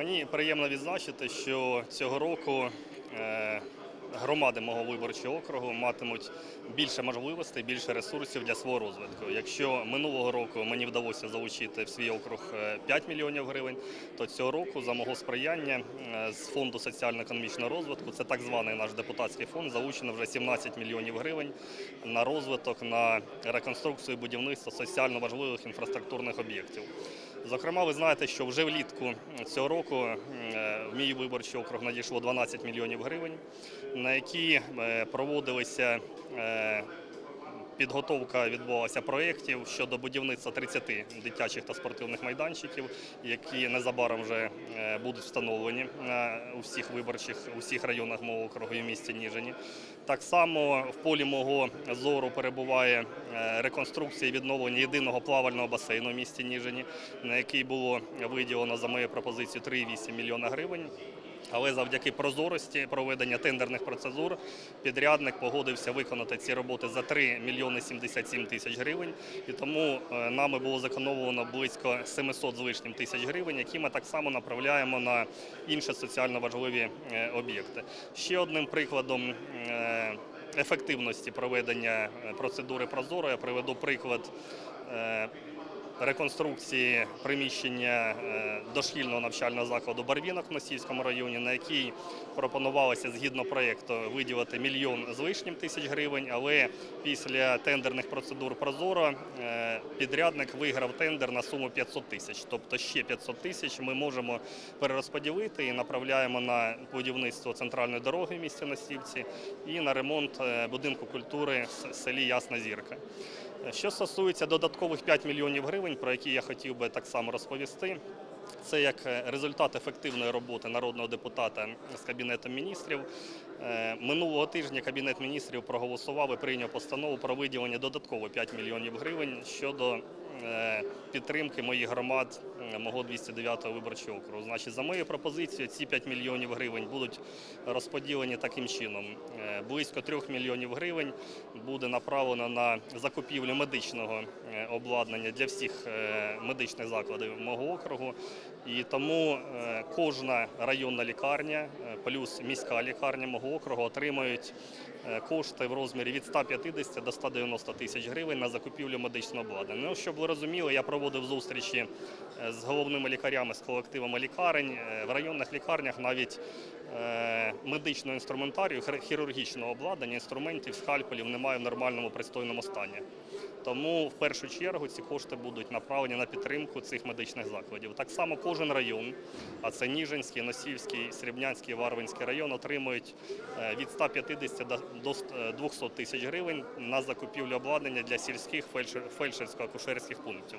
Мені приємно відзначити, що цього року е, громади мого виборчого округу матимуть більше можливостей, більше ресурсів для свого розвитку. Якщо минулого року мені вдалося залучити в свій округ е, 5 мільйонів гривень, то цього року за мого сприяння е, з фонду соціально-економічного розвитку, це так званий наш депутатський фонд, залучено вже 17 мільйонів гривень на розвиток, на реконструкцію і будівництво соціально важливих інфраструктурних об'єктів. Зокрема, ви знаєте, що вже влітку цього року е, в мій виборчий округ надійшло 12 мільйонів гривень, на які е, проводилися е, підготовка відбувалася проєктів щодо будівництва 30 дитячих та спортивних майданчиків, які незабаром вже е, будуть встановлені на у всіх виборчих, у всіх районах мого округу і місті Ніжині. Так само в полі мого зору перебуває е, реконструкція і відновлення єдиного плавального басейну в місті Ніжині, на який було виділено за моєю пропозицією 3,8 мільйона гривень. Але завдяки прозорості проведення тендерних процедур підрядник погодився виконати ці роботи за 3 мільйони 77 тисяч гривень. І тому е, нами було зекономлено близько 700 з лишнім тисяч гривень, які ми так само направляємо на інші соціально важливі е, об'єкти. Ще одним прикладом е, ефективності проведення процедури Прозоро я приведу приклад. Реконструкції приміщення е, дошкільного навчального закладу Барвінок в Носівському районі, на який пропонувалося згідно проєкту виділити мільйон з лишнім тисяч гривень, але після тендерних процедур Прозоро е, підрядник виграв тендер на суму 500 тисяч. Тобто ще 500 тисяч ми можемо перерозподілити і направляємо на будівництво центральної дороги в місті Носівці і на ремонт е, будинку культури в селі Ясна Зірка. Що стосується додаткових 5 мільйонів гривень, про які я хотів би так само розповісти. Це як е, результат ефективної роботи народного депутата з кабінетом міністрів. Е, Минулого тижня кабінет міністрів проголосував і прийняв постанову про виділення додатково 5 мільйонів гривень щодо підтримки моїх громад е, мого 209-го виборчого округу. Значить, за моєю пропозицією, ці 5 мільйонів гривень будуть розподілені таким чином. Е, Близько 3 мільйонів гривень буде направлено на закупівлю медичного е, обладнання для всіх е, медичних закладів мого округу. І тому е, кожна районна лікарня е, плюс міська лікарня мого округу отримають е, кошти в розмірі від 150 до 190 тисяч гривень на закупівлю медичного обладнання. Ну, щоб ви розуміли, я проводив зустрічі е, з головними лікарями, з колективами лікарень. Е, В районних лікарнях навіть медичного інструментарію, хірургічного обладнання, інструментів, скальпелів немає в нормальному пристойному стані. Тому в першу чергу ці кошти будуть направлені на підтримку цих медичних закладів. Так само кожен район, а це Ніжинський, Носівський, Срібнянський, Варвинський район, отримують е, від 150 до- до 200 тисяч гривень на закупівлю обладнання для сільських фельдшер- фельдшерсько-акушерських пунктів.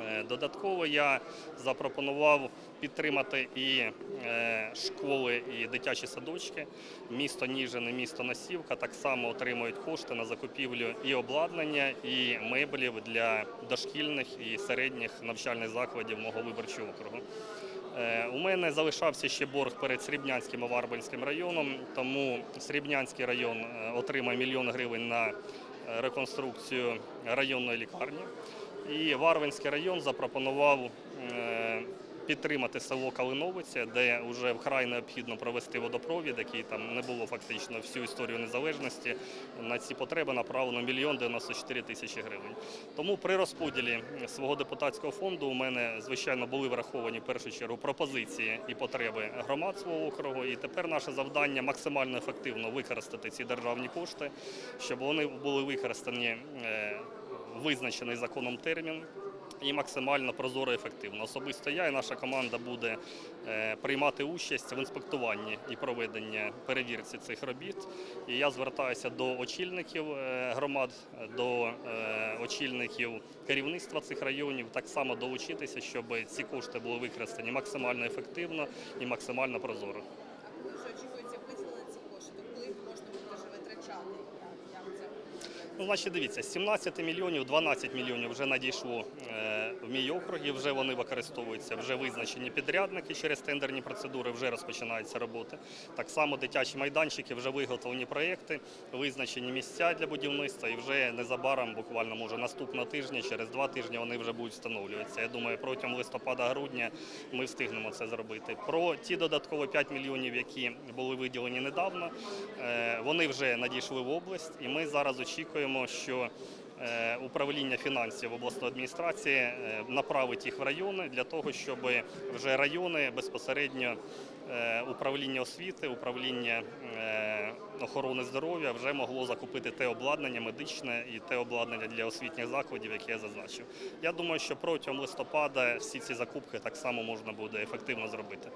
Е, Додатково я запропонував підтримати і е, школи, і дитячі садочки. Місто Ніжин і місто Насівка так само отримують кошти на закупівлю і обладнання, і меблів для дошкільних і середніх навчальних закладів мого виборчого округу. Е, У мене залишався ще борг перед Срібнянським і Варбанським районом, тому Срібнянський район отримає мільйон гривень на реконструкцію районної лікарні. І Варвинський район запропонував е, підтримати село Калиновиця, де вже вкрай необхідно провести водопровід, який там не було фактично всю історію незалежності. На ці потреби направлено мільйон 94 тисячі гривень. Тому при розподілі свого депутатського фонду у мене звичайно були враховані в першу чергу пропозиції і потреби громад свого округу. І тепер наше завдання максимально ефективно використати ці державні кошти, щоб вони були використані е, визначений законом термін. І максимально прозоро і ефективно. Особисто я і наша команда буде е, приймати участь в інспектуванні і проведенні перевірці цих робіт. І я звертаюся до очільників е, громад, до е, очільників керівництва цих районів, так само долучитися, щоб ці кошти були використані максимально ефективно і максимально прозоро. А коли вже очікується виділення цих коштів, то коли їх можна буде вже витрачати? Як- Як це? Ну, значить, дивіться, з 17 мільйонів 12 мільйонів вже надійшло е, в мій округ, і вже вони використовуються. Вже визначені підрядники через тендерні процедури, вже розпочинаються роботи. Так само дитячі майданчики, вже виготовлені проєкти, визначені місця для будівництва, і вже незабаром, буквально може наступного тижня, через два тижні вони вже будуть встановлюватися. Я думаю, протягом листопада-грудня ми встигнемо це зробити. Про ті додатково 5 мільйонів, які були виділені недавно, е, вони вже надійшли в область, і ми зараз очікуємо, що е, управління фінансів обласної адміністрації е, направить їх в райони для того, щоб вже райони безпосередньо е, управління освіти, управління охорони здоров'я вже могло закупити те обладнання медичне і те обладнання для освітніх закладів, яке я зазначив. Я думаю, що протягом листопада всі ці закупки так само можна буде ефективно зробити.